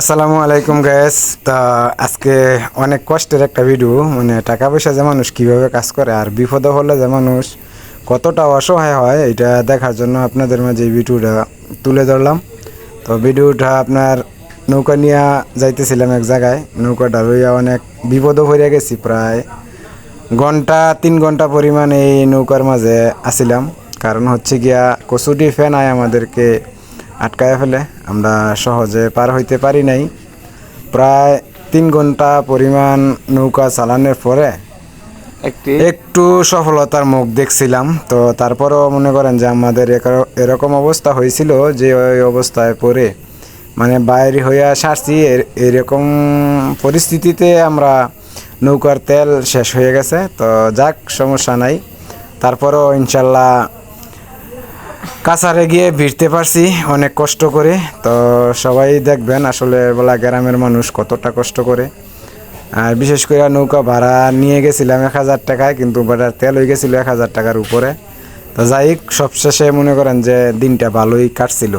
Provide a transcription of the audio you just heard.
আসসালামু আলাইকুম গ্যাস তা আজকে অনেক কষ্টের একটা ভিডিও মানে টাকা পয়সা যে মানুষ কীভাবে কাজ করে আর বিপদে হলে যে মানুষ কতটা অসহায় হয়, এটা দেখার জন্য আপনাদের মাঝে ভিডিওটা তুলে ধরলাম। তো ভিডিওটা আপনার নৌকা নিয়ে যাইতেছিলাম এক জায়গায়। নৌকাটা লইয়া অনেক বিপদও হয়ে গেছি, প্রায় ঘণ্টা, তিন ঘণ্টা পরিমাণ এই নৌকার মাঝে আসিলাম কারণ হচ্ছে গিয়া কচুটি ফ্যান আয় আমাদেরকে আটকায় ফেলে। আমরা সহজে পার হইতে পারি নাই। প্রায় তিন ঘণ্টা পরিমাণ নৌকা চালানোর পরে একটি একটু সফলতার মুখ দেখছিলাম। তো তারপরও মনে করেন যে আমাদের এরকম অবস্থা হয়েছিল যে ওই অবস্থায় পড়ে। মানে বাইরে হইয়া সারছি এর- এরকম পরিস্থিতিতে আমরা নৌকার তেল শেষ হয়ে গেছে। তো যাক সমস্যা নাই। তারপরও ইনশাল্লাহ কাছারে গিয়ে ভিড়তে পারছি, অনেক কষ্ট করে। তো সবাই দেখবেন আসলে বলা গ্রামের মানুষ কতটা কষ্ট করে। আর বিশেষ করে নৌকা ভাড়া নিয়ে গেছিলাম এক হাজার টাকায়, কিন্তু ভাড়ার তেল হয়ে গেছিল এক হাজার টাকার উপরে। তো যাই সবশেষে মনে করেন যে দিনটা ভালোই কাটছিল।